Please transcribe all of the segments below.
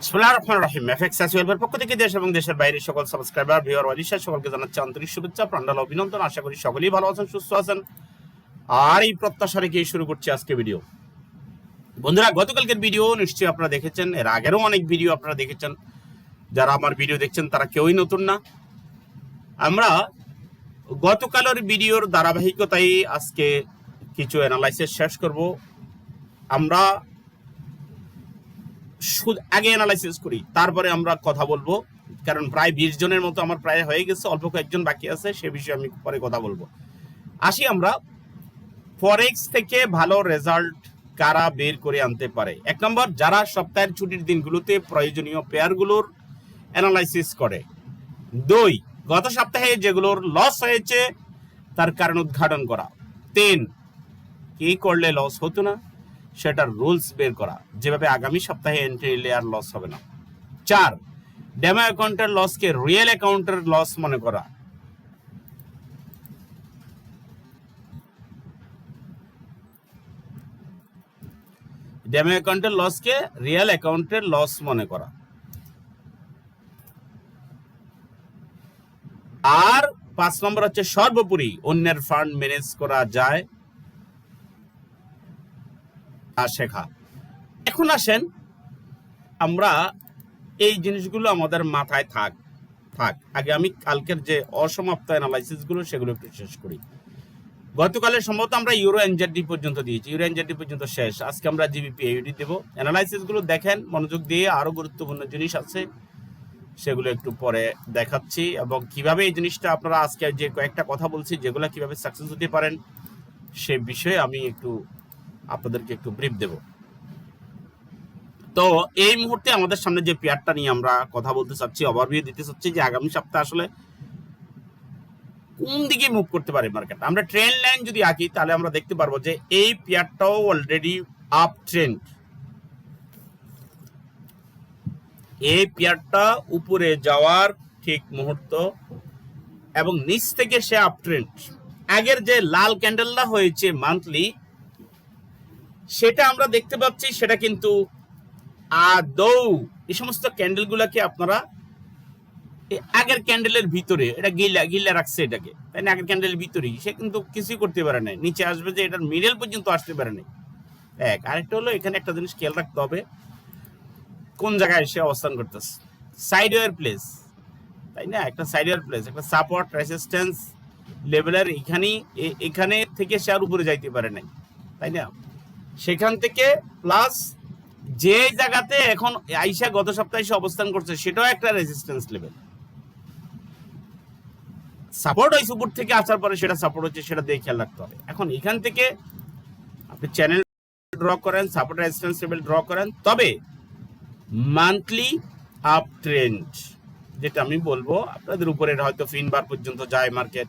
বিসমিল্লাহির রহমানির রহিম। এফএক্স আসওয়েলবের পক্ষ থেকে দেশ এবং দেশের বাইরে সকল সাবস্ক্রাইবার, ভিউয়ার ওয়ালিশা সকলকে জানাচ্ছি আন্তরিক শুভেচ্ছা প্রাণডাল অভিনন্দন। আশা করি সকলেই ভালো আছেন, সুস্থ আছেন। আর এই প্রত্যাশা রেখেই শুরু করছি আজকে ভিডিও। বন্ধুরা, গতকালকের ভিডিও নিশ্চয়ই আপনারা দেখেছেন। এর আগেরও অনেক ভিডিও আপনারা দেখেছেন। যারা আমার ভিডিও দেখছেন, তারা কেউই নতুন না। আমরা গতকালের ভিডিওর ধারাবাহিকতায় আজকে কিছু অ্যানালাইসিস শেষ করব। আমরা আগে অ্যানালাইসিস করি, তারপরে আমরা কথা বলব। কারণ প্রায় বিশ জনের মতো আমার প্রায় হয়ে গেছে, অল্প কয়েকজন বাকি আছে, সে বিষয়ে আমি পরে কথা বলব। আসি আমরা ফরেক্স থেকে ভালো রেজাল্ট কারা বের করে আনতে পারে? এক নম্বর, যারা সপ্তাহের ছুটির দিনগুলোতে প্রয়োজনীয় পেয়ারগুলোর অ্যানালাইসিস করে। দুই, গত সপ্তাহে যেগুলোর লস হয়েছে, তার কারণ উদ্ঘাটন করা। তিন, কি করলে লস হতো না? সেটার রুলস বের করা। যেভাবে আগামী সপ্তাহে এন্ট্রি নিলে আর লস হবে না। চার ডেমো অ্যাকাউন্টের লসকে রিয়েল অ্যাকাউন্টের লস মনে করা। ডেমো অ্যাকাউন্টের লসকে রিয়েল অ্যাকাউন্টের লস মনে করা। আর পাঁচ নম্বর হচ্ছে সর্বোপরি অন্যের ফান্ড ম্যানেজ করা যায়। শেখা। এখন আসেন, আমরা এই জিনিসগুলো আমাদের মাথায় থাক থাক। আগে আমি কালকের যে অসমাপ্ত অ্যানালাইসিসগুলো সেগুলো একটু শেষ করি। গতকালের সম্ভবত আমরা ইউরো এনজেডি পর্যন্ত দিয়েছি। ইউরো এনজেডি পর্যন্ত শেষ। আজকে আমরা জিবিপি ইউডি দেবো। অ্যানালাইসিসগুলো দেখেন, মনোযোগ দিয়ে আরও গুরুত্বপূর্ণ জিনিস আছে, সেগুলো একটু পরে দেখাচ্ছি এবং কীভাবে এই জিনিসটা আপনারা আজকে যে কয়েকটা কথা বলছি, যেগুলো কীভাবে সাকসেস হতে পারেন, সে বিষয়ে আমি একটু আপনাদেরকে একটু ব্রিফ দেব। তো এই মুহূর্তে আমাদের সামনে যে পেয়ারটা নিয়ে আমরা কথা বলতে চাচ্ছি ওভারভিউ দিতে চাচ্ছি যে আগামী সপ্তাহে আসলে কোন দিকে মুভ করতে পারে মার্কেট আমরা ট্রেন লাইন যদি আঁকি, তাহলে আমরা দেখতে পারব যে এই পেয়ারটাও অলরেডি আপ ট্রেন্ড এই পেয়ারটা উপরে যাওয়ার ঠিক মুহূর্ত এবং নিচ থেকে সে আপ ট্রেন্ড আগের যে লাল ক্যান্ডেলটা হয়েছে মান্থলি সেটা আমরা দেখতে পাচ্ছি, সেটা কিন্তু আদৌ এই সমস্ত ক্যান্ডেলগুলোকে আপনারা আগের ক্যান্ডেলের ভিতরে, এটা গিলা গিলা রাখছে এটাকে। তাই না? আগের ক্যান্ডেলের ভিতরেই। সে কিন্তু কিছুই করতে পারে না নিচে আসবে যে এটার মিডল পর্যন্ত আসতে পারে না এক, আরেকটা হলো এখানে একটা জিনিস খেয়াল রাখতে হবে। কোন জায়গায় সে অবস্থান করতেছে? সাইডওয়ের প্লেস তাই না? একটা সাইডওয়ের প্লেস একটা সাপোর্ট রেসিস্ট্যান্স লেভেলের এখানেই এখানে থেকে সে আর উপরে যাইতে পারে নাই। তাই না? সেখান থেকে প্লাস যে জায়গাতে এখন আইসা গত সপ্তাহে এসে অবস্থান করছে, সেটাও একটা রেজিস্ট্যান্স লেভেল সাপোর্ট হয়েছে উপর থেকে আসার পরে সেটা সাপোর্ট হচ্ছে, সেটা দিয়ে খেয়াল রাখতে হবে। এখন এখান থেকে আপনি চ্যানেল ড্র করেন সাপোর্ট রেজিস্ট্যান্স লেভেল ড্র করেন, তবে মান্থলি আপ ট্রেন্ড যেটা আমি বলব, আপনাদের উপরে হয়তো ফিনবার পর্যন্ত যায় মার্কেট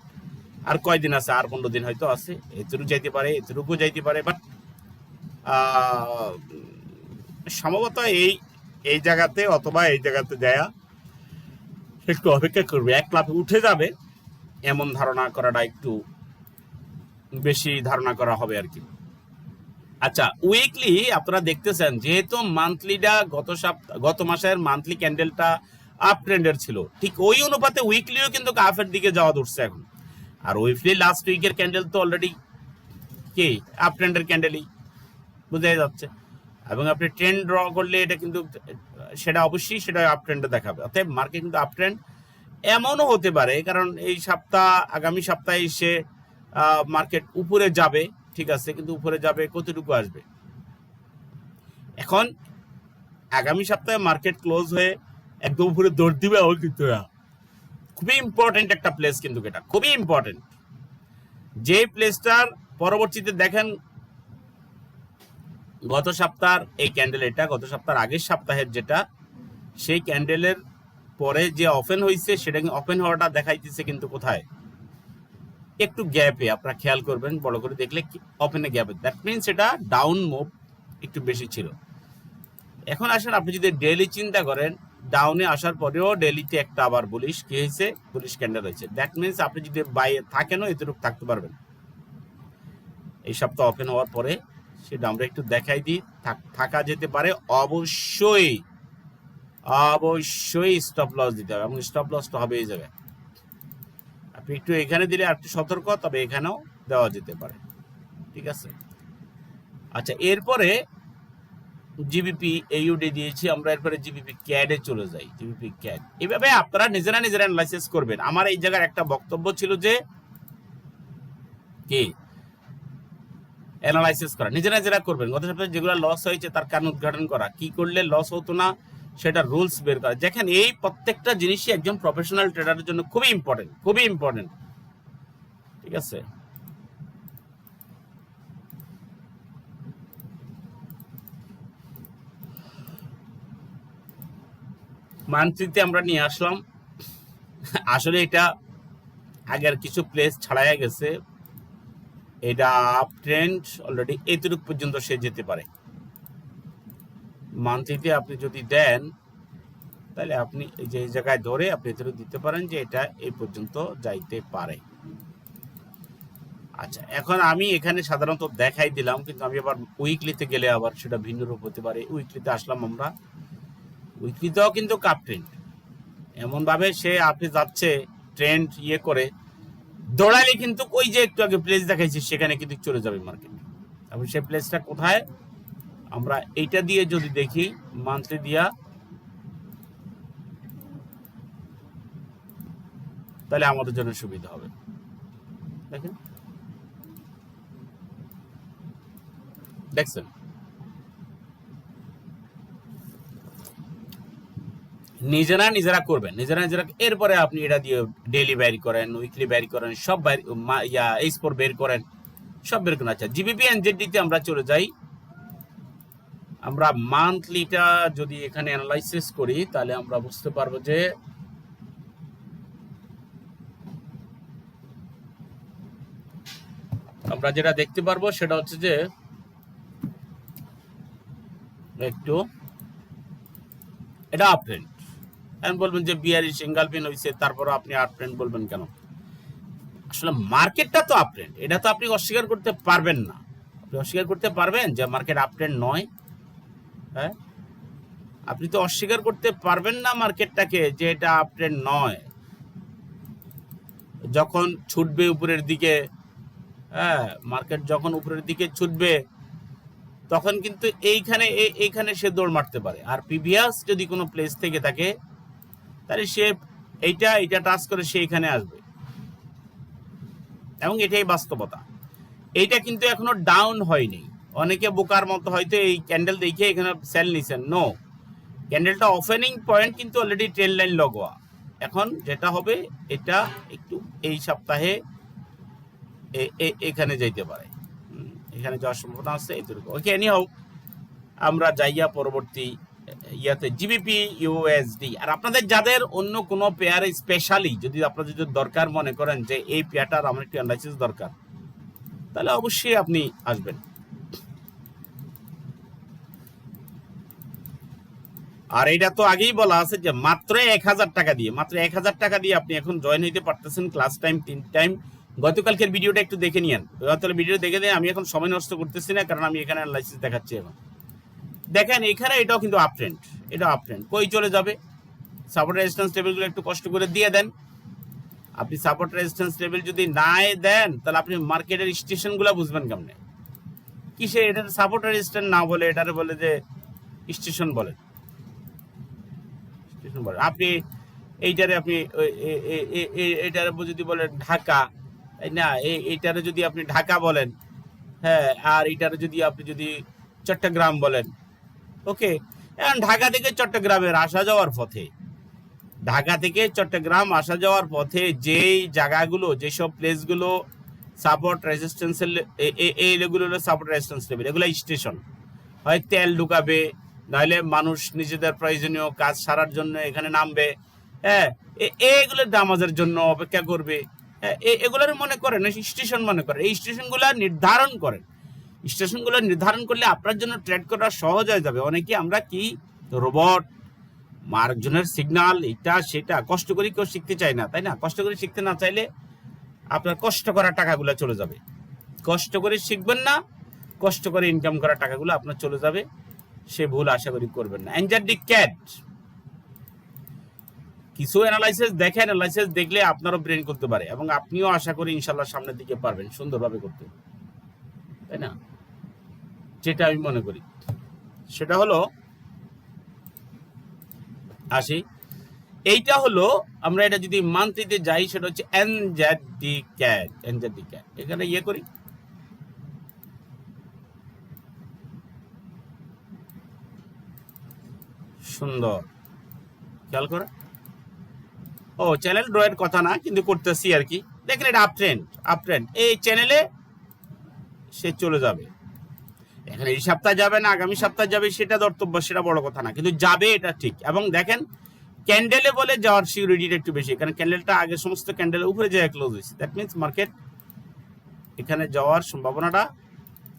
আর কয়দিন আছে? আর পনেরো দিন হয়তো আছে। এতটুকু যাইতে পারে এতটুকু যাইতে পারে বাট সম্ভবত এই এই জায়গাতে অথবা এই জায়গাতে যায়া একটু অপেক্ষা করবে। এক লাফে উঠে যাবে, এমন ধারণা করাটা একটু বেশি ধারণা করা হবে আর কি। আচ্ছা উইকলি আপনারা দেখতেছেন, যেহেতু মান্থলিটা গত সপ্তাহ, গত মাসের মান্থলি ক্যান্ডেলটা আপ ট্রেন্ডের ছিল, ঠিক ওই অনুপাতে উইকলিও কিন্তু কাফের দিকে যাওয়া ধরছে এখন। আর উইকলি লাস্ট উইকের ক্যান্ডেল তো অলরেডি কি? আপ ট্রেন্ডের ক্যান্ডেলই বোঝাই যাচ্ছে। এবং আপনি ট্রেন্ড ড্র করলে এটা কিন্তু, সেটা অবশ্যই সেটা আপ ট্রেন্ডে দেখাবে। অতএব মার্কেট কিন্তু আপ ট্রেন্ড এমনও হতে পারে, কারণ এই সপ্তাহ, আগামী সপ্তাহে সে মার্কেট উপরে যাবে, ঠিক আছে, কিন্তু উপরে যাবে কতটুকু আসবে? এখন আগামী সপ্তাহে মার্কেট ক্লোজ হয়ে একদম উপরে দৌড় দিবে ও কিন্তু খুবই ইম্পর্টেন্ট একটা প্লেস কিন্তু এটা, খুবই ইম্পর্টেন্ট যে প্লেসটার পরবর্তীতে দেখেন গত সপ্তাহের এই ক্যান্ডেল এটা, গত সপ্তাহের আগের সপ্তাহের যেটা, সেই ক্যান্ডেলের পরে যে ওপেন হয়েছে সেটা ওপেন হওয়াটা দেখাইতেছে কিন্তু কোথায়? একটু গ্যাপে আপনারা খেয়াল করবেন, বড় করে দেখলে ওপেনে গ্যাপে দ্যাট মিনস এটা ডাউন মুভ একটু বেশি ছিল। এখন আসেন, আপনি যদি ডেলি চিন্তা করেন ডাউনে আসার পরেও ডেলিতে একটা আবার বুলিশ কি হয়েছে? বুলিশ ক্যান্ডেল হয়েছে। দ্যাট মিনস আপনি যদি বাইরে থাকেনও, এতটুকু থাকতে পারবেন। এই সপ্তাহ ওপেন হওয়ার পরে সেটা আমরা একটু দেখাই দিই। থাক- যেতে পারে। অবশ্যই অবশ্যই স্টপ লস দিতে হবে। এবং স্টপ লসটা হবে এই জায়গায়। আপনি একটু এখানে দিলে আর একটু সতর্ক, তবে এখানেও দেওয়া যেতে পারে। ঠিক আছে? আচ্ছা এরপরে জিবিপি এইউডি দিয়েছি। আমরা এরপরে জিবিপি ক্যাডে চলে যাই। জিবিপি ক্যাড এভাবে আপনারা নিজেরা নিজেরা অ্যানালাইসিস করবেন। আমার এই জায়গার একটা বক্তব্য ছিল যে, কি? অ্যানালাইসিস করা। নিজেরা নিজেরা করবেন। গত সপ্তাহে যেগুলো লস হয়েছে, তার কারণ উদ্ঘাটন করা। কি করলে লস হতো না, সেটা রুলস বের করা। দেখেন, এই প্রত্যেকটা জিনিসই একজন প্রফেশনাল ট্রেডারের জন্য খুবই ইম্পর্টেন্ট খুবই ইম্পর্টেন্ট ঠিক আছে? মানচিত্রে আমরা নিয়ে আসলাম। আসলে এটা আগের কিছু প্লেস ছাড়াই গেছে। এটা আপ ট্রেন্ড অলরেডি এতটুকু পর্যন্ত সে যেতে পারে। মান্থলিতে আপনি যদি দেন, তাহলে আপনি যে জায়গায় ধরে আপনি এতটুকু দিতে পারেন যে এটা এই পর্যন্ত যাইতে পারে। আচ্ছা এখন আমি এখানে সাধারণত দেখাই দিলাম, কিন্তু আমি আবার উইকলিতে গেলে আবার সেটা ভিন্ন রূপ হতে পারে। উইকলিতে আসলাম আমরা। উইকলিতেও কিন্তু কাপ ট্রেন্ড এমনভাবে সে আপনি যাচ্ছে ট্রেন্ড ইয়ে করে দৌড়ালে কিন্তু ওই যে একটু আগে প্লেস দেখাইছি সেখানে কিন্তু চলে যাবে মার্কেট এবং সেই প্লেসটা কোথায়? আমরা এইটা দিয়ে যদি দেখি মান্থলি দিয়া, তাহলে আমাদের জন্য সুবিধা হবে। দেখেন। দেখছেন? নিজেরা নিজেরা করবেন। নিজেরা নিজেরা এরপরে আপনি এটা দিয়ে ডেইলি ব্যারি করেন উইকলি ব্যারি করেন, সব ব্যারি ইয়া এই স্পোর বের করেন, সব বের করেন। আচ্ছা জিবিপি এনজেডিতে আমরা চলে যাই, আমরা মান্থলিটা যদি এখানে অ্যানালাইসিস করি, তাহলে আমরা বুঝতে পারব যে আমরা যেটা দেখতে পারব সেটা হচ্ছে যে একটু, এটা আপ ট্রেন্ড এখন বলবেন যে বিয়ারি সিঙ্গাল পিন হয়েছে তারপর আপনি আপ ট্রেন্ড বলবেন কেন? আসলে মার্কেটটা তো আপ ট্রেন্ড, এটা তো আপনি অস্বীকার করতে পারবেন না। আপনি অস্বীকার করতে পারবেন যে মার্কেট আপ ট্রেন্ড নয়। হ্যাঁ? আপনি তো অস্বীকার করতে পারবেন না মার্কেটটাকে যে এটা আপ ট্রেন্ড নয়। যখন ছুটবে উপরের দিকে হ্যাঁ মার্কেট যখন উপরের দিকে ছুটবে, তখন কিন্তু এইখানে এই- এইখানে সে দৌড় মারতে পারে। আর প্রিভিয়াস যদি কোনো প্লেস থেকে থাকে তাহলে সে এইটা এইটা টাচ করে সে এখানে আসবে। এবং এটাই বাস্তবতা। এইটা কিন্তু এখনও ডাউন হয়নি। অনেকে বোকার মতো হয়তো এই ক্যান্ডেল দেখে এখানে সেল নিছেন। নো ক্যান্ডেলটা ওপেনিং পয়েন্ট কিন্তু অলরেডি ট্রেন লাইন লগোয়া। এখন যেটা হবে, এটা একটু এই সপ্তাহে এখানে যাইতে পারে। এখানে যাওয়ার সম্ভাবনা আছে এইটুকু ওকে এনি হোক আমরা যাইয়া পরবর্তী ইয়াতে জিবিপি ইউএসডি আর আপনাদের যাদের অন্য কোনো পেয়ার স্পেশালি যদি আপনাদের যদি দরকার মনে করেন যে এই পেয়ারটার আমার একটু অ্যানালাইসিস দরকার, তাহলে অবশ্যই আপনি আসবেন। আর এটা তো আগেই বলা আছে যে মাত্র এক হাজার টাকা দিয়ে, মাত্র এক হাজার টাকা দিয়ে আপনি এখন জয়েন হইতে পারতেছেন ক্লাস টাইম তিন টাইম গতকালকের ভিডিওটা একটু দেখে নিয়েন। গতকাল ভিডিও দেখে দিয়ে আমি এখন সময় নষ্ট করতেছি না, কারণ আমি এখানে অ্যানালাইসিস দেখাচ্ছি এখন। দেখেন, এখানে এটাও কিন্তু আপ ট্রেন্ড এটা আপ ট্রেন্ড কই চলে যাবে? সাপোর্ট রেজিস্ট্যান্স লেভেলগুলো একটু কষ্ট করে দিয়ে দেন। আপনি সাপোর্ট রেজিস্ট্যান্স লেভেল যদি নাই দেন, তাহলে আপনি মার্কেটের স্টেশনগুলো বুঝবেন কেমনে? কিসে এটার সাপোর্ট রেজিস্ট্যান্স না বলে, এটারে বলে যে স্টেশন বলে। স্টেশন বলে। আপনি এইটারে আপনি এইটারে যদি বলেন ঢাকা না এই- এইটারে যদি আপনি ঢাকা বলেন হ্যাঁ আর এইটারে যদি আপনি যদি চট্টগ্রাম বলেন ওকে ঢাকা থেকে চট্টগ্রামের আসা যাওয়ার পথে, ঢাকা থেকে চট্টগ্রাম আসা যাওয়ার পথে যেই জায়গাগুলো, যেসব প্লেসগুলো সাপোর্ট রেজিস্ট্যান্সের এইগুলো সাপোর্ট রেজিস্ট্যান্স লেভেল এগুলো স্টেশন হয় তেল ঢুকাবে, নাহলে মানুষ নিজেদের প্রয়োজনীয় কাজ সারার জন্য এখানে নামবে হ্যাঁ এইগুলো নামাজের জন্য অপেক্ষা করবে হ্যাঁ এগুলোর মনে করেন স্টেশন মনে করেন, এই স্টেশনগুলো নির্ধারণ করেন। স্টেশনগুলো নির্ধারণ করলে আপনার জন্য ট্রেড করা সহজ হয়ে যাবে। অনেকে আমরা কি? রোবট, আরেকজনের সিগনাল এটা সেটা, কষ্ট করে কেউ শিখতে চায় না, তাই না? কষ্ট করে শিখতে না চাইলে আপনার কষ্ট করা টাকাগুলো চলে যাবে। কষ্ট করে শিখবেন না, কষ্ট করে ইনকাম করা টাকাগুলো আপনার চলে যাবে। সে ভুল আশা করি করবেন না। এনজারডি ক্যাট কিছু অ্যানালাইসিস দেখে অ্যানালাইসিস দেখলে আপনারও ব্রেন করতে পারে এবং আপনিও আশা করি ইনশাল্লাহ সামনের দিকে পারবেন সুন্দরভাবে করতে। তাই না? যেটা আমি মনে করি। সেটা হলো, আসি। এইটা হলো, আমরা এটা যদি মান্থলিতে যাই, সেটা হচ্ছে N Z D CAD N Z D CAD এখানে ইয়ে করি। সুন্দর। খেয়াল করে। ও চ্যানেল ড্রয়ের কথা না, কিন্তু করতেছি আর কি। দেখেন এটা আপ ট্রেন্ড আপ ট্রেন্ড এই চ্যানেলে সে চলে যাবে। এখানে এই সপ্তাহ যাবে না, আগামী সপ্তাহ যাবে, সেটা ধর্তব্য, সেটা বড় কথা না। কিন্তু যাবে এটা ঠিক। এবং দেখেন ক্যান্ডেলে বলে যাওয়ার সিকিউরিটিটা একটু বেশি। কারণ ক্যান্ডেলটা আগে সমস্ত ক্যান্ডেলের উপরে যায় ক্লোজ হয়েছে। দ্যাট মিনস মার্কেট এখানে যাওয়ার সম্ভাবনাটা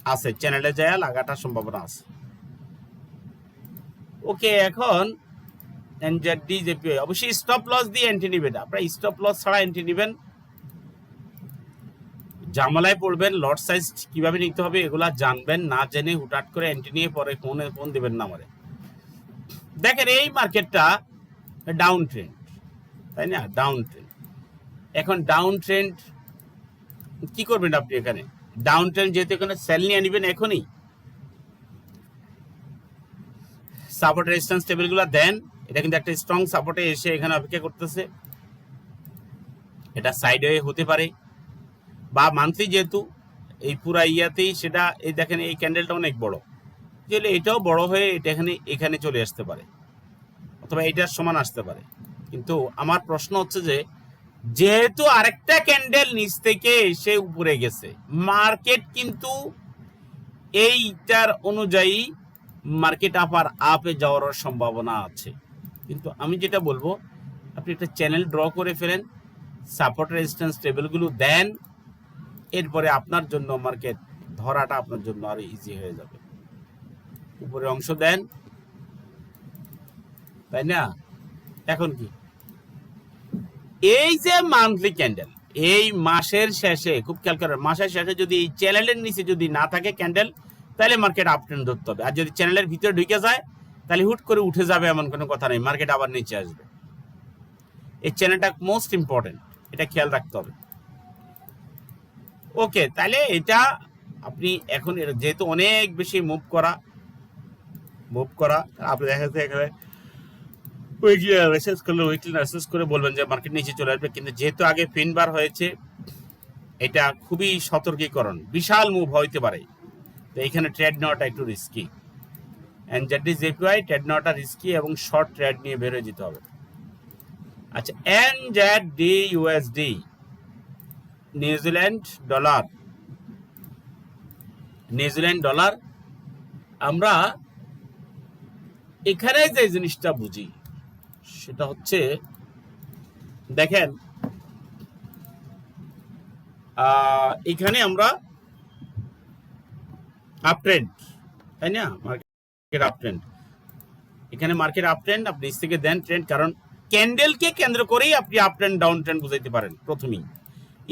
আছে। চ্যানেলে যায়, লাগাটার সম্ভাবনা আছে। ওকে, এখন এনজেডি জেপি অবশ্যই স্টপ লস দিয়ে এন্ট্রি নেবেন। আপনারা স্টপ লস ছাড়া এন্ট্রি নেবেন। জামালায় পড়বেন লট সাইজ কীভাবে নিতে হবে এগুলা জানবেন, না জেনে হুটাট করে এন্ট্রি নিয়ে পরে ফোনে ফোন দেবেন না আমারে। দেখেন এই মার্কেটটা ডাউন ট্রেন্ড তাই না? ডাউন ট্রেন্ড এখন ডাউন ট্রেন্ড কি করবেন আপনি এখানে? ডাউন ট্রেন্ড যেহেতু এখানে সেল নিয়ে নেবেন এখনই। সাপোর্ট রেজিস্ট্যান্স টেবিলগুলো দেন, এটা কিন্তু একটা স্ট্রং সাপোর্টে এসে এখানে অপেক্ষা করতেছে। এটা সাইড হয়ে হতে পারে। বা মান্থলি যেহেতু, এই পুরা ইয়াতেই সেটা, এই দেখেন এই ক্যান্ডেলটা অনেক বড়। তাহলে এটাও বড় হয়ে এটা এখানে এখানে চলে আসতে পারে। অথবা এটার সমান আসতে পারে। কিন্তু আমার প্রশ্ন হচ্ছে যে, যেহেতু আরেকটা ক্যান্ডেল নিচ থেকে এসে উপরে গেছে মার্কেট কিন্তু এইটার অনুযায়ী মার্কেট আপার আপে যাওয়ার সম্ভাবনা আছে। কিন্তু আমি যেটা বলব, আপনি একটা চ্যানেল ড্র করে ফেলেন সাপোর্ট রেজিস্ট্যান্স টেবিলগুলো দেন এরপরে আপনার জন্য মার্কেট ধরাটা আপনার জন্য আরও ইজি হয়ে যাবে। উপরে অংশ দেন। তাই না? এখন কি? এই যে মান্থলি ক্যান্ডেল এই মাসের শেষে, খুব খেয়াল করেন, মাসের শেষে যদি এই চ্যানেলের নিচে যদি না থাকে ক্যান্ডেল তাহলে মার্কেট আপ ধরতে হবে। আর যদি চ্যানেলের ভিতরে ঢুকে যায়, তাহলে হুট করে উঠে যাবে এমন কোনো কথা নেই মার্কেট আবার নিচে আসবে। এই চ্যানেলটা মোস্ট ইম্পর্টেন্ট এটা খেয়াল রাখতে হবে। ওকে তাহলে এটা আপনি এখন যেহেতু অনেক বেশি মুভ করা মুভ করা আপনি দেখা যাচ্ছে এখানে উইকলি মেসেজ করলে উইকলি মেসেজ করে বলবেন যে মার্কেট নিচে চলে আসবে, কিন্তু যেহেতু আগে ফিনবার হয়েছে, এটা খুবই সতর্কীকরণ, বিশাল মুভ হইতে পারে। তো এখানে ট্রেড নেওয়াটা একটু risky and that is API trade নেওয়াটা রিস্কি এবং শর্ট ট্রেড নিয়ে বের হয়ে যেতে হবে। আচ্ছা N Z D USD New Zealand dollar. New Zealand dollar, আমরা এখানে যে জিনিসটা বুঝি, সেটা হচ্ছে, দেখেন এখানে আমরা আপ ট্রেন্ড তাই না? মার্কেট আপ ট্রেন্ড এখানে মার্কেট আপ ট্রেন্ড আপনি থেকে দেন ট্রেন্ড কারণ ক্যান্ডেলকে কেন্দ্র করেই আপনি আপ ট্রেন্ড ডাউন ট্রেন্ড বুঝাইতে পারেন, প্রথমেই।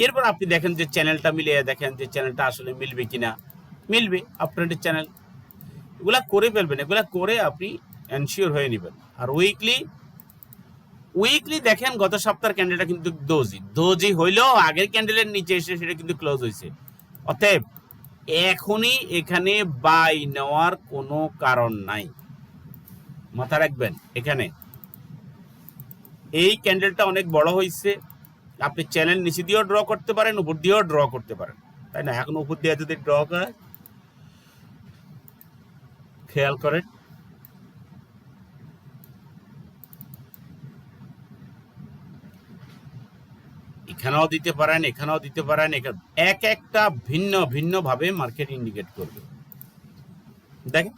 এরপর আপনি দেখেন যে চ্যানেলটা মিলিয়ে দেখেন যে চ্যানেলটা আসলে মিলবে কিনা। মিলবে আপ ট্রেন্ডের চ্যানেল এগুলা করে ফেলবেন, এগুলা করে আপনি এনশিওর হয়ে নেবেন। আর উইকলি উইকলি দেখেন গত সপ্তাহের ক্যান্ডেলটা কিন্তু দোজি দোজি হইলেও আগের ক্যান্ডেলের নিচে এসে সেটা কিন্তু ক্লোজ হয়েছে অতএব, এখনই এখানে বাই নেওয়ার কোনো কারণ নাই। মাথা রাখবেন, এখানে। এই ক্যান্ডেলটা অনেক বড় হয়েছে আপনি চ্যানেল নিচে দিয়েও ড্র করতে পারেন, উপর দিয়েও ড্র করতে পারেন। তাই না? এখন উপর দিয়ে যদি ড্র করে খেয়াল করেন। এখানেও দিতে পারেন, এখানেও দিতে পারেন এক একটা ভিন্ন ভিন্ন ভাবে মার্কেট ইন্ডিকেট করবে। দেখেন?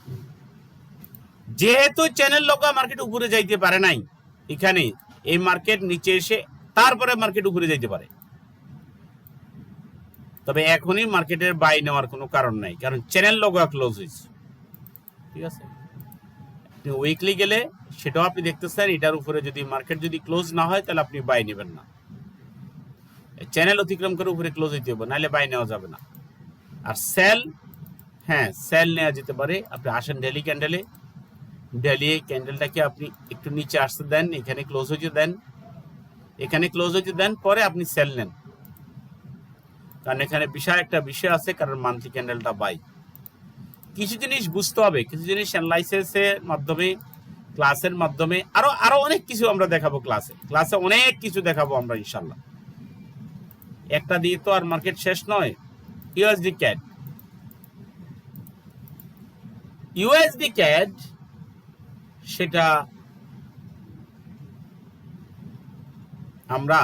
যেহেতু চ্যানেল লোক মার্কেট উপরে যাইতে পারে নাই, এখানে এই মার্কেট নিচে এসে তারপরে মার্কেট উপরে যাইতে পারে। তবে এখনই মার্কেটের বাই নেওয়ার কোনো কারণ নাই, কারণ চ্যানেল লোক ক্লোজ হয়েছে। ঠিক আছে? উইকলি গেলে সেটাও আপনি দেখতেছেন, এটার উপরে যদি মার্কেট যদি ক্লোজ না হয়, তাহলে আপনি বাই নেবেন না। চ্যানেল অতিক্রম করে উপরে ক্লোজ হইতে হবে, নাহলে বাই নেওয়া যাবে না। আর সেল হ্যাঁ সেল নেওয়া যেতে পারে। আপনি আসেন ডেলি ক্যান্ডেলে ডেলি ক্যান্ডেলটাকে আপনি একটু নিচে আসতে দেন, এখানে ক্লোজ হইতে দেন। এখানে ক্লোজ হইতে দেন পরে আপনি সেল নেন। কারণ এখানে বিশাল একটা বিষয় আছে, কারণ মান্থলি ক্যান্ডেলটা বাই কিছু জিনিস বুঝতে হবে, কিছু জিনিস অ্যানালাইসিসের মাধ্যমে ক্লাসের মাধ্যমে, আরও আরও অনেক কিছু আমরা দেখাবো ক্লাসে ক্লাসে অনেক কিছু দেখাবো আমরা ইনশাল্লাহ একটা দিয়ে তো আর মার্কেট শেষ নয়। ইউএসডি ক্যাট ইউএসডি ক্যাট সেটা আমরা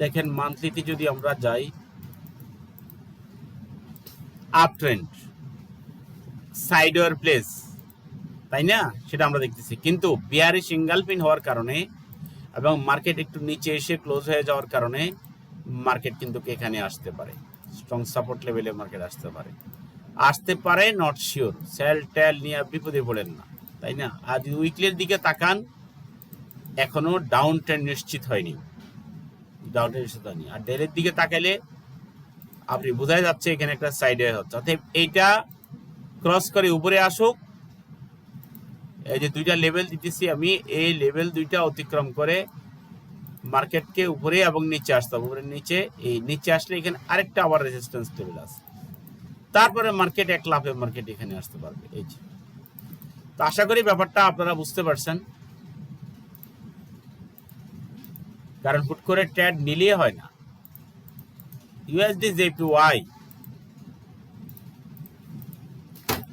দেখেন মান্থলিতে যদি আমরা যাই আপ ট্রেন্ড সাইডওয়ার প্লেস তাই না? সেটা আমরা দেখতেছি। কিন্তু বিয়ারে সিঙ্গাল পিন হওয়ার কারণে এবং মার্কেট একটু নিচে এসে ক্লোজ হয়ে যাওয়ার কারণে মার্কেট কিন্তু এখানে আসতে পারে। স্ট্রং সাপোর্ট লেভেলে মার্কেট আসতে পারে। আসতে পারে নট শিওর সেল টেল নিয়ে বিপদে পড়েন না, তাই না? আর উইকলির দিকে তাকান এখনও ডাউন ট্রেন্ড নিশ্চিত হয়নি। ডাউন ট্রেন্ড নিশ্চিত হয়নি। আর ডেলের দিকে তাকাইলে আপনি বোঝাই যাচ্ছে এখানে একটা সাইডে হচ্ছে। অতএব এইটা ক্রস করে উপরে আসুক। এই যে দুইটা লেভেল দিতেছি আমি, এই লেভেল দুইটা অতিক্রম করে মার্কেটকে উপরে এবং নিচে আসতে হবে। উপরে, নিচে, এই নিচে আসলে এখানে আরেকটা আবার রেজিস্ট্যান্স লেভেল আছে। তারপরে মার্কেট এক লাফে মার্কেট এখানে আসতে পারবে। এই যে। তো আশা করি ব্যাপারটা আপনারা বুঝতে পারছেন। কারণ হুট করে ট্যাড নিলে হয় না। ইউএসডি জেপিওয়াই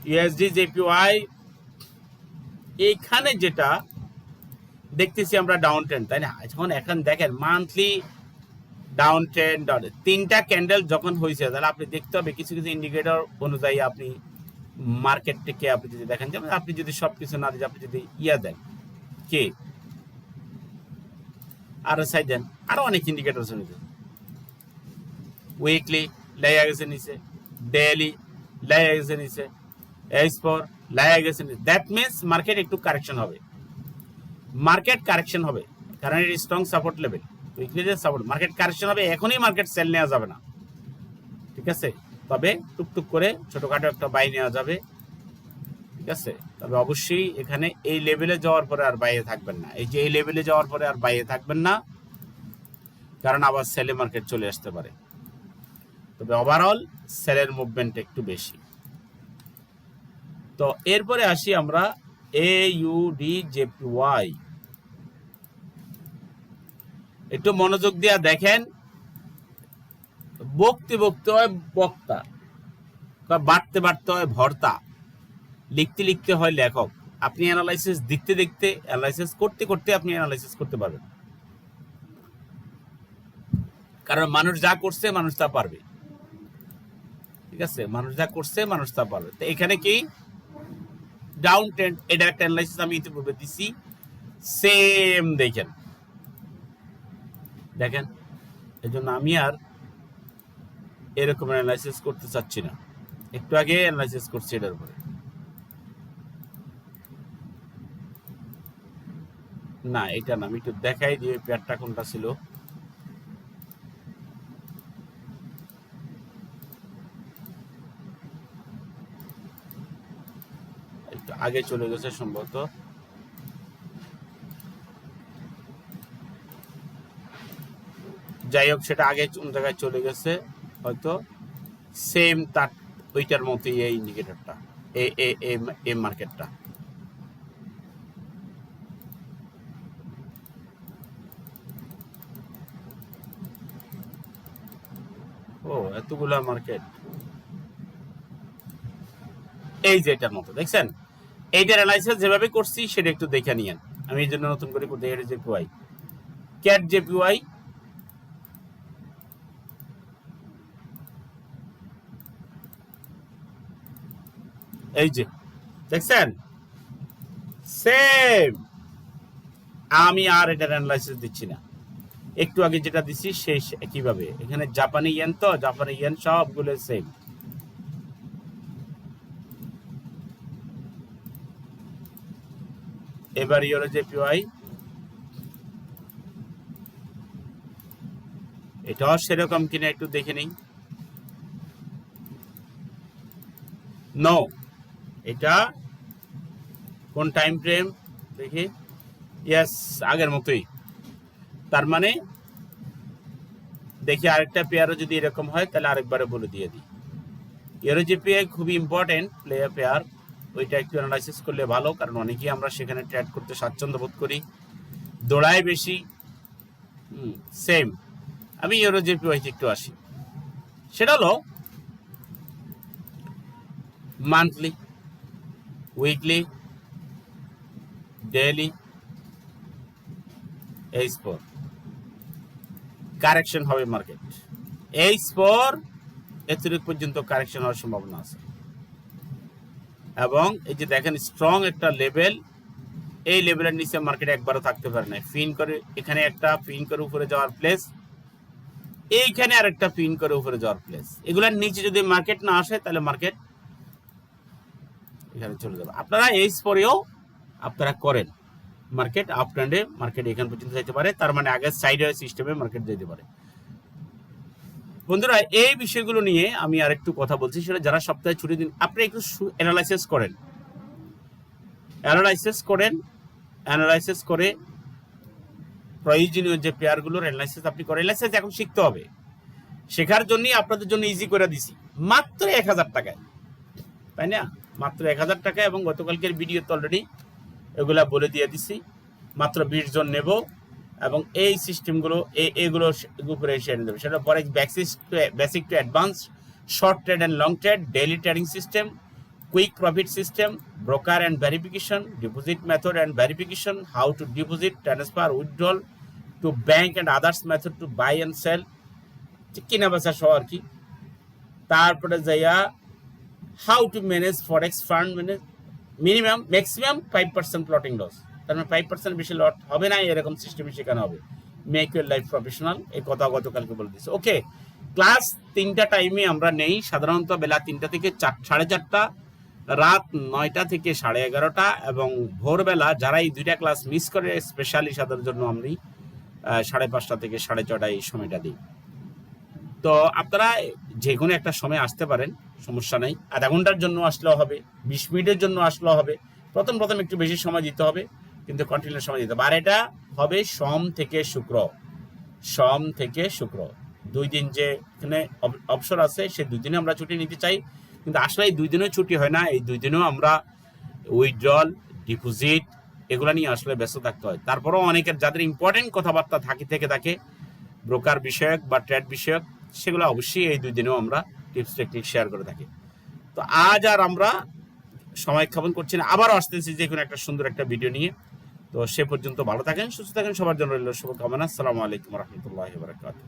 ইউএসডি জেপিওয়াই এইখানে যেটা দেখতেছি আমরা ডাউন ট্রেন্ড তাই না? যখন এখন দেখেন মান্থলি ডাউন ট্রেন্ড তিনটা ক্যান্ডেল যখন হয়েছে, তাহলে আপনি দেখতে হবে কিছু কিছু ইন্ডিকেটর অনুযায়ী আপনি মার্কেটটিকে আপনি যদি দেখেন। যেমন আপনি যদি সব কিছু না দিয়ে আপনি যদি ইয়া দেন, কে? আরও সাইড দেন, আরও অনেক ইন্ডিকেটর শুনেছে উইকলি লেগে গেছে নিচে ডেইলি লেগে গেছে নিচে এইচ ফোর লেগে গেছে নিচে। দ্যাট মিনস মার্কেট একটু কারেকশন হবে। মার্কেট কারেকশন হবে, কারণ এর স্ট্রং সাপোর্ট লেভেল উইকলি যে সাপোর্ট মার্কেট কারেকশন হবে, এখনই মার্কেট সেল নেওয়া যাবে না। ঠিক আছে? তবে টুকটুক করে ছোটখাটো একটা বাই নেওয়া যাবে। ঠিক আছে? তবে অবশ্যই এখানে এই লেভেলে যাওয়ার পরে আর বাইরে থাকবেন না। এই যে এই লেভেলে যাওয়ার পরে আর বাইরে থাকবেন না, কারণ আবার সেলে মার্কেট চলে আসতে পারে। তবে ওভারঅল সেলের মুভমেন্ট একটু বেশি। তো এরপরে আসি আমরা A U D J P Y একটু মনোযোগ দিয়া দেখেন। বকতে বকতে হয় বক্তা বাড়তে বাড়তে হয় ভর্তা। লিখতে লিখতে হয় লেখক। আপনি অ্যানালাইসিস দেখতে দেখতে অ্যানালাইসিস করতে করতে আপনি অ্যানালাইসিস করতে পারবেন। কারণ মানুষ যা করছে, মানুষ তা পারবে। ঠিক আছে? মানুষ যা করছে, মানুষ তা পারবে। তো এখানে কি? ডাউন ট্রেন্ড এটা একটা অ্যানালাইসিস আমি ইতিপূর্বে দিছি। সেম দেখেন। দেখেন? এই জন্য আমি আর এরকম অ্যানালাইসিস করতে চাচ্ছি না। একটু আগে অ্যানালাইসিস করছি এটার উপরে। না, এটা না, আমি একটু দেখাই দিয়ে পেয়ারটা কোনটা ছিল। একটু আগে চলে গেছে সম্ভবত। যাই হোক, সেটা আগে কোন জায়গায় চলে গেছে, হয়তো সেম তার, ওইটার মতোই এই ইন্ডিকেটরটা এ এ এ মার্কেটটা ও এতগুলা মার্কেট এই যে এটার মতো, দেখছেন? এইটার অ্যানালাইসিস যেভাবে করছি, সেটা একটু দেখে নিয়েন। আমি এই জন্য নতুন করে করতে এটা জেপিওয়াই ক্যাট জেপিওয়াই এই যে, দেখছেন? সেম আমি আর এটার অ্যানালাইসিস দিচ্ছি না। একটু আগে যেটা দিছি সেই একইভাবে। এখানে জাপানি ইয়েন তো, জাপানি ইয়েন সবগুলো সেম এবার ইউরো জেপিওয়াই এটাও সেরকম কিনা একটু দেখে নেই। নো এটা কোন টাইম ফ্রেম দেখি। ইয়াস আগের মতোই। তার মানে দেখি আরেকটা পেয়ারও যদি এরকম হয়, তাহলে আরেকবারে বলে দিয়ে দিই। এরও যে পেয়ার খুবই ইম্পর্টেন্ট প্লেয়ার পেয়ার ওইটা একটু অ্যানালাইসিস করলে ভালো, কারণ অনেকেই আমরা সেখানে ট্রেড করতে স্বাচ্ছন্দ্য বোধ করি। দৌড়ায় বেশি সেম আমি ইউরো জেপি ওয়াইতে একটু আসি। সেটা হলো মান্থলি উইকলি ডেইলি এই স্পোর কারেকশন হবে মার্কেট এই স্পোর এতটুকু পর্যন্ত কারেকশন হওয়ার সম্ভাবনা আছে। এবং এই যে দেখেন স্ট্রং একটা লেভেল এই লেভেলের নিচে মার্কেট একবারও থাকতে পারে না ফিন করে, এখানে একটা ফিন করে উপরে যাওয়ার প্লেস এইখানে আর একটা পিন করে উপরে যাওয়ার প্লেস এগুলোর নিচে যদি মার্কেট না আসে, তাহলে মার্কেট এখানে চলে যাবে। আপনারা এই পরেও আপনারা করেন। মার্কেট আপ ট্রেন্ডে মার্কেট এখান পর্যন্ত যেতে পারে। তার মানে আগের সাইড সিস্টেমে মার্কেট যেতে পারে। বন্ধুরা, এই বিষয়গুলো নিয়ে আমি আরেকটু কথা বলছি। সেটা যারা সপ্তাহে ছুটি দিন, আপনি একটু অ্যানালাইসিস করেন। অ্যানালাইসিস করেন অ্যানালাইসিস করে প্রয়োজনীয় যে পেয়ারগুলোর অ্যানালাইসিস আপনি করেন। অ্যানালাইসিস এখন শিখতে হবে। শেখার জন্যই আপনাদের জন্য ইজি করে দিছি। মাত্র এক হাজার টাকায়। তাই না? মাত্র এক হাজার টাকা এবং গতকালকের ভিডিওতে অলরেডি এগুলা বলে দিয়ে দিছি। মাত্র বিশ জন নেব এবং এই সিস্টেমগুলো এগুলো উপরে এনে দেবে। সেটা পরে basic basic to advance short trade and long trade daily trading system quick profit system broker and verification deposit method and verification how to deposit transfer withdrawal to bank and others method to buy and sell কিনা বেচা সহ আর কি। তারপরে যাইয়া how to manage forex fund manage minimum maximum five percent floating loss তার মানে five percent বেশি লট হবে না, এরকম সিস্টেমে শেখানো হবে? মেক ইউর লাইফ প্রফেশনাল এই কথা গতকালকে বলে দিচ্ছে ওকে ক্লাস তিনটা টাইমে আমরা নেই, সাধারণত বেলা তিনটা থেকে চার, সাড়ে চারটা, রাত নয়টা থেকে সাড়ে এগারোটা, এবং ভোরবেলা যারা এই দুইটা ক্লাস মিস করে স্পেশালি তাদের জন্য আমি সাড়ে পাঁচটা থেকে সাড়ে ছটা এই সময়টা দিই। তো আপনারা যে কোনো একটা সময় আসতে পারেন, সমস্যা নেই। আধা ঘণ্টার জন্য আসলেও হবে, বিশ মিনিটের জন্য আসলেও হবে। প্রথম প্রথম একটু বেশি সময় দিতে হবে, কিন্তু কন্টিনিউ সময় দিতে হবে। আর এটা হবে সোম থেকে শুক্র। সোম থেকে শুক্র। দুই দিন যে এখানে অব- অবসর আছে, সে দুই দিনে আমরা ছুটি নিতে চাই। কিন্তু আসলে এই দুই দিনেও ছুটি হয় না, এই দুই দিনেও আমরা উইথড্রল ডিপোজিট এগুলো নিয়ে আসলে ব্যস্ত থাকতে হয়। তারপরেও অনেকের যাদের ইম্পর্টেন্ট কথাবার্তা থাকি, থেকে থাকে ব্রোকার বিষয়ক বা ট্রেড বিষয়ক সেগুলো অবশ্যই এই দুই দিনেও আমরা টিপস টেকনিক শেয়ার করে থাকি। তো আজ আর আমরা সময় ক্ষেপণ করছি না, আবারও আসতেছি যে কোনো একটা সুন্দর একটা ভিডিও নিয়ে। তো সে পর্যন্ত ভালো থাকেন, সুস্থ থাকেন, সবার জন্য রইল শুভকামনা। আসসালামু আলাইকুম রহমতুল্লাহ বারকাতুহ।